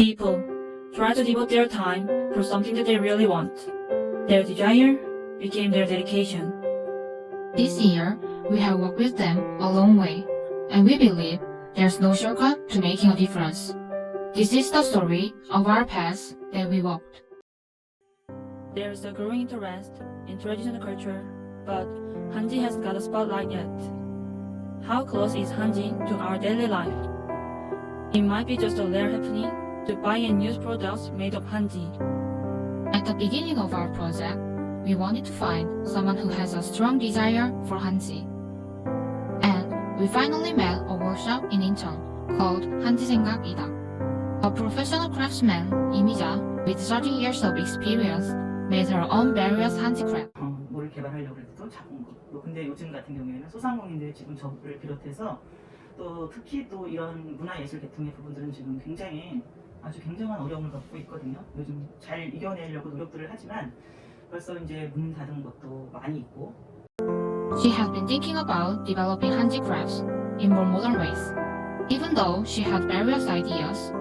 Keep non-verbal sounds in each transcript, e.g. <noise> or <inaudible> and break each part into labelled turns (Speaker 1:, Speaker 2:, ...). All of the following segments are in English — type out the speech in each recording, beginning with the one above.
Speaker 1: People try to devote their time for something that they really want. Their desire became their dedication.
Speaker 2: This year, we have walked with them a long way, and we believe there's no shortcut to making a difference. This is the story of our path that we walked.
Speaker 1: There is a growing interest in traditional culture, but Hanji hasn't got a spotlight yet. How close is Hanji to our daily life? It might be just a rare happening to buy and use products made of Hanji.
Speaker 2: At the beginning of our project, we wanted to find someone who has a strong desire for Hanji. And we finally met a workshop in Incheon called Hanji 생각 이다. A professional craftsman, 이미자, with 30 years of experience, made her own various handicraft.
Speaker 3: 어, 뭘 개발하려고 해도 작은 거. 또 근데 요즘 같은 경우에는 소상공인들 지금 저를 비롯해서 또 특히 또 이런 문화예술 계통의 부분들은 지금 굉장히 아주 굉장한 어려움을 겪고 있거든요. 요즘 잘 이겨내려고 노력들을 하지만 벌써 이제 문 닫은 것도 많이 있고
Speaker 2: She has been thinking about developing handicrafts in more modern ways. Even though she had various ideas,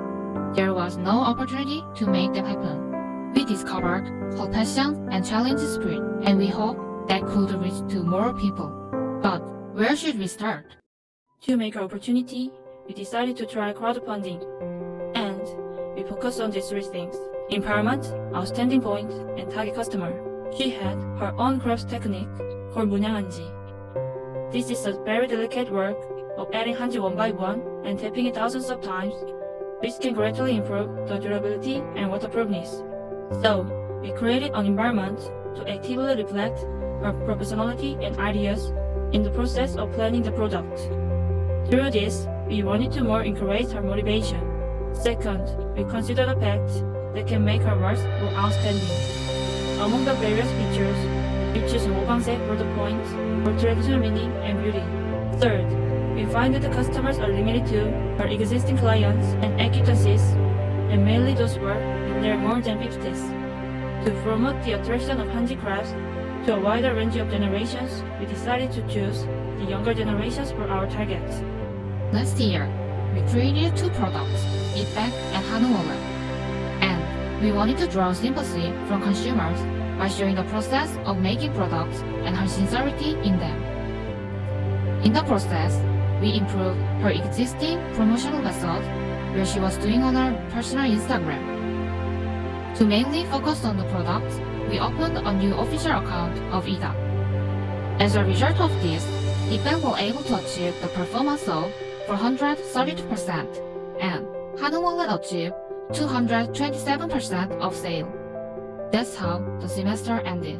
Speaker 2: there was no opportunity to make them happen. We discovered her passion and challenge spirit, and we hope that could reach to more people. But where should we start?
Speaker 1: To make our opportunity, we decided to try crowdfunding. And we focused on these three things. Empowerment, outstanding point, and target customer. She had her own craft technique called 문양한지. This is a very delicate work of adding hanji one by one and tapping it thousands of times, which can greatly improve the durability and waterproofness. So, we created an environment to actively reflect her personality and ideas in the process of planning the product. Through this, we wanted to more encourage her motivation. Second, we consider the facts that can make our works more outstanding. Among the various features, we choose Mobanse for the point, for traditional meaning and beauty. Third, we find that the customers are limited to our existing clients and acquaintances, and mainly those who are in their more than 50s. To promote the attraction of handicrafts to a wider range of generations, we decided to choose the younger generations for our targets.
Speaker 2: Last year, we created two products Eatback and Hanuola. And we wanted to draw sympathy from consumers by showing the process of making products and her sincerity in them. In the process, we improved her existing promotional method where she was doing on her personal Instagram. To mainly focus on the products, we opened a new official account of Ida. As a result of this, Eatback was able to achieve the performance of 432% and Hanu Wallet achieved 227% of sale. That's how the semester ended.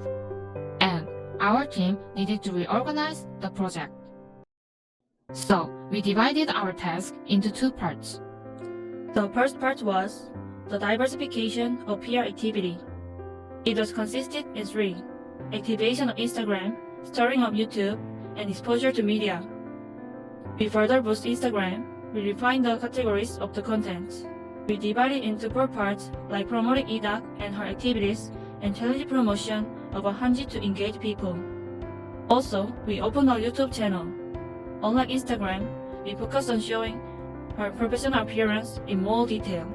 Speaker 2: And our team needed to reorganize the project. So we divided our task into two parts.
Speaker 1: The first part was the diversification of PR activity. It was consisted in three activation of Instagram, starting of YouTube, and exposure to media. We further boost Instagram, we refine the categories of the content. We divide it into four parts like promoting Idak and her activities and challenge promotion of a Hanji to engage people. Also, we opened our YouTube channel. Unlike Instagram, we focus on showing her professional appearance in more detail.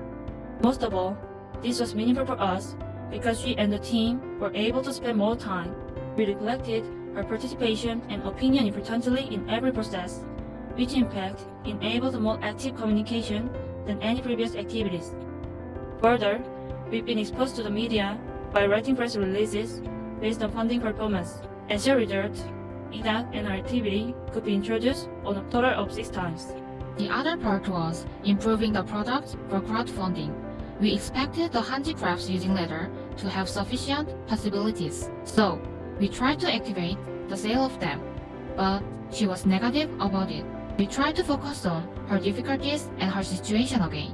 Speaker 1: Most of all, this was meaningful for us because she and the team were able to spend more time. We reflected her participation and opinion importantly in every process, which in fact enabled more active communication than any previous activities. Further, we've been exposed to the media by writing press releases based on funding performance. As a result, IDAC and our activity could be introduced on a total of six times.
Speaker 2: The other part was improving the product for crowdfunding. We expected the handicrafts using leather to have sufficient possibilities, so we tried to activate the sale of them. But she was negative about it. We tried to focus on her difficulties and her situation again.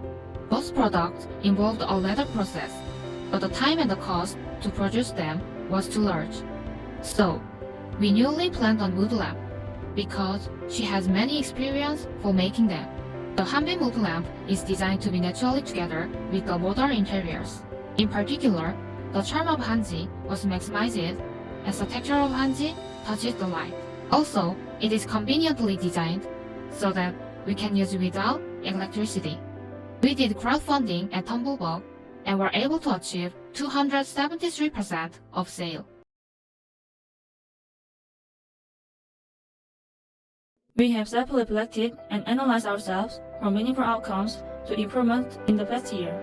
Speaker 2: Both products involved a leather process, but the time and the cost to produce them was too large. So, we newly planned on wood lamp because she has many experience for making them. The Hanbin wood lamp is designed to be naturally together with the modern interiors. In particular, the charm of Hanji was maximized as the texture of Hanji touches the light. Also, it is conveniently designed so that we can use without electricity. We did crowdfunding at Tumblebug and were able to achieve 273% of sale.
Speaker 1: We have self-reflected and analyzed ourselves from meaningful outcomes to improvement in the past year.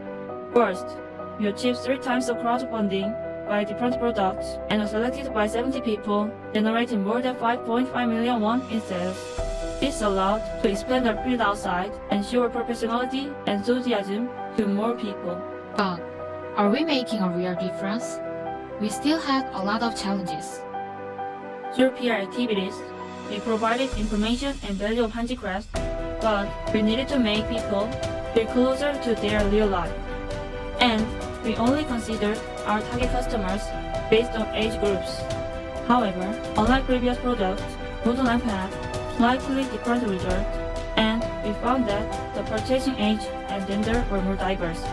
Speaker 1: First, we achieved three times the crowdfunding by different products and were selected by 70 people, generating more than 5.5 million won in sales. This allowed to expand our field outside and show our professionality and enthusiasm to more people.
Speaker 2: But are we making a real difference? We still had a lot of challenges.
Speaker 1: Through PR activities, we provided information and value of handicrafts, but we needed to make people feel closer to their real life. And we only considered our target customers based on age groups. However, unlike previous products, Moodle Lamp slightly different results, and we found that the purchasing age and gender were more diverse.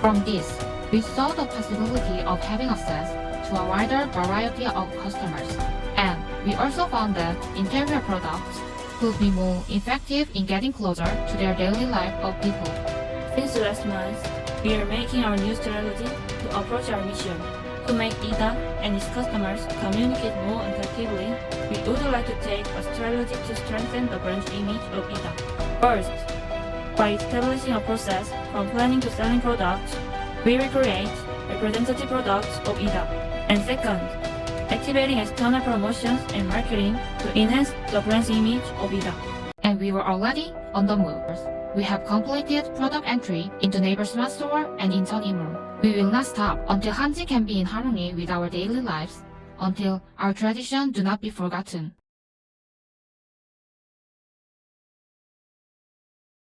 Speaker 2: From this, we saw the possibility of having access to a wider variety of customers. And we also found that interior products could be more effective in getting closer to their daily life of people.
Speaker 1: Since last month, we are making our new strategy to approach our mission. To make IDA and its customers communicate more effectively, we would like to take a strategy to strengthen the brand image of IDA. First, by establishing a process from planning to selling products, we will create representative products of IDA. And second, activating external promotions and marketing to enhance the brand's image of IDA.
Speaker 2: And we were already on the move. We have completed product entry into Neighbor Smart Store and Incheon Imul. We will not stop until Hanji can be in harmony with our daily lives, until our tradition do not be forgotten.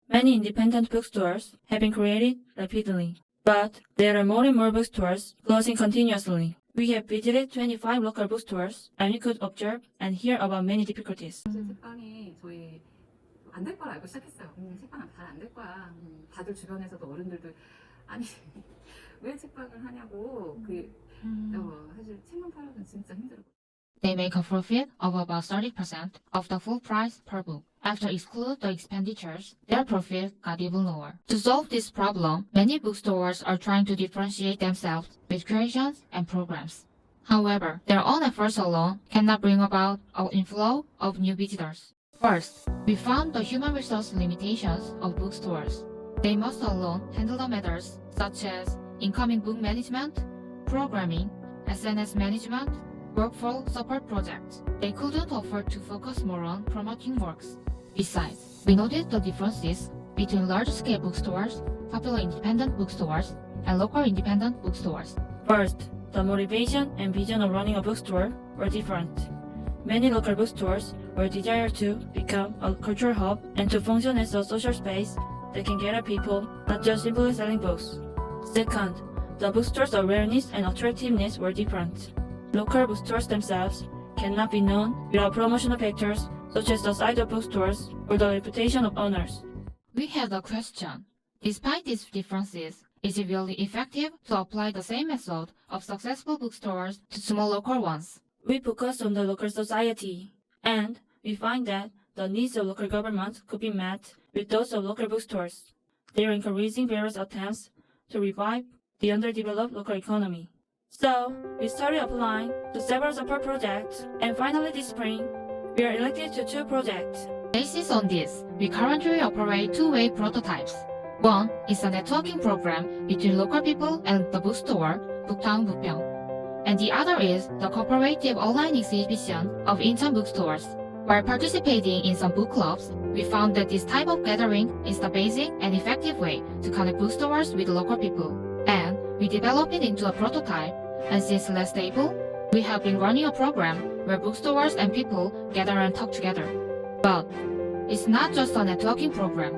Speaker 1: Many independent bookstores have been created rapidly, but there are more and more bookstores closing continuously. We have visited 25 local bookstores and we could observe and hear about many difficulties.
Speaker 4: 사실 책방이 저희 안 될 걸 알고 시작했어요. 음, 책방 잘 안 될 거야. 음, 다들 주변에서도 어른들도 아니 <laughs> 왜 책방을 하냐고 그 어, 사실 책만 팔려면 진짜 힘들고.
Speaker 2: They make a profit of about 30% of the full price per book. After exclude the expenditures, their profit got even lower. To solve this problem, many bookstores are trying to differentiate themselves with creations and programs. However, their own efforts alone cannot bring about an inflow of new visitors. First, we found the human resource limitations of bookstores. They must alone handle the matters such as incoming book management, programming, SNS management, workflow support projects. They couldn't afford to focus more on promoting works. Besides, we noticed the differences between large-scale bookstores, popular independent bookstores, and local independent bookstores.
Speaker 1: First, the motivation and vision of running a bookstore were different. Many local bookstores were desired to become a cultural hub and to function as a social space that can gather people, not just simply selling books. Second, the bookstore's awareness and attractiveness were different. Local bookstores themselves cannot be known without promotional factors such as the size of bookstores or the reputation of owners.
Speaker 2: We have a question. Despite these differences, is it really effective to apply the same method of successful bookstores to small local ones?
Speaker 1: We focus on the local society, and we find that the needs of local governments could be met with those of local bookstores. They are encouraging various attempts to revive the underdeveloped local economy. So, we started applying to several support projects, and finally this spring, we are elected to two projects.
Speaker 2: Based on this, we currently operate two-way prototypes. One is a networking program between local people and the bookstore, Booktown Bukpyeong. And the other is the cooperative online exhibition of Incheon bookstores. While participating in some book clubs, we found that this type of gathering is the basic and effective way to connect bookstores with local people. And we developed it into a prototype, and since last April, we have been running a program where bookstores and people gather and talk together. But it's not just a networking program.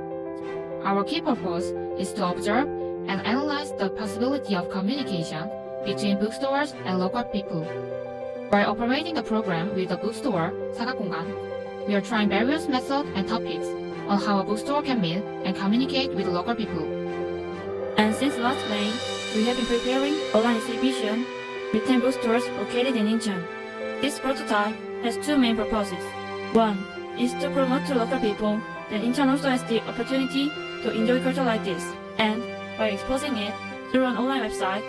Speaker 2: Our key purpose is to observe and analyze the possibility of communication between bookstores and local people. By operating the program with the bookstore, Sagakongan, we are trying various methods and topics on how a bookstore can meet and communicate with local people.
Speaker 1: And since last May, we have been preparing online exhibition with 10 bookstores located in Incheon. This prototype has two main purposes. One is to promote to local people that Incheon also has the opportunity to enjoy culture like this, and by exposing it through an online website,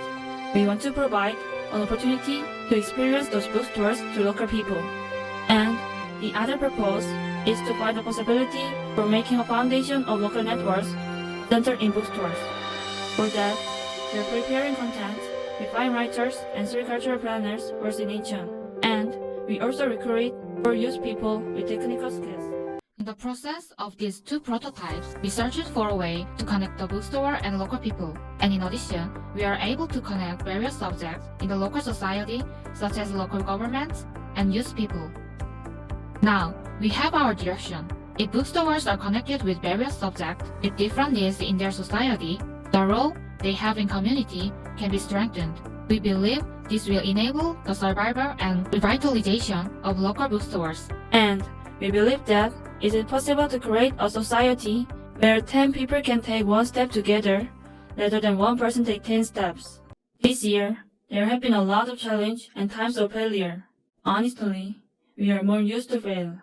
Speaker 1: we want to provide an opportunity to experience those bookstores to local people. And the other purpose is to find the possibility for making a foundation of local networks centered in bookstores. For that, we are preparing content with five writers and three cultural planners versed in Incheon. And we also recruit for youth people with technical skills.
Speaker 2: In the process of these two prototypes, we searched for a way to connect the bookstore and local people. And in addition, we are able to connect various subjects in the local society, such as local governments and youth people. Now, we have our direction. If bookstores are connected with various subjects with different needs in their society, the role they have in community can be strengthened. We believe this will enable the survival and revitalization of local bookstores.
Speaker 1: And we believe that it is possible to create a society where 10 people can take one step together rather than one person take 10 steps. This year, there have been a lot of challenge and times of failure. Honestly, we are more used to fail.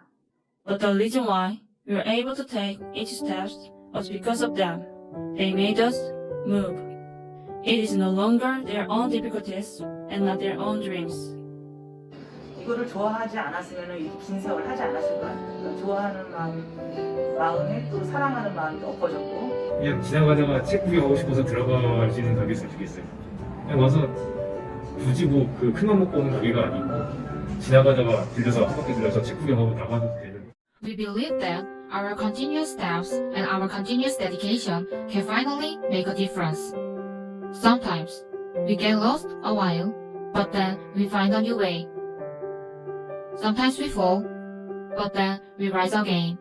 Speaker 1: But the reason why we were able to take each step was because of them. They made us move. It is no longer their own difficulties and not their own dreams.
Speaker 3: 이거를 좋아하지 않았으면 이렇게 긴 세월 하지 않았을 거야. 그러니까 좋아하는 마음, 마음에 또 사랑하는 마음도 엎어졌고
Speaker 5: 그냥 지나가다가 책 구경하고 싶어서 들어갈 수 있는 가게였으면 좋겠어요. 그냥 와서 굳이 뭐 그 큰맘 먹고 오는 가게가 아니고 지나가다가 들려서 한 바퀴 들려서 책 구경하고 나가도 되는
Speaker 2: We believe that our continuous steps and our continuous dedication can finally make a difference. Sometimes we get lost a while, but then we find a new way. Sometimes we fall, but then we rise again.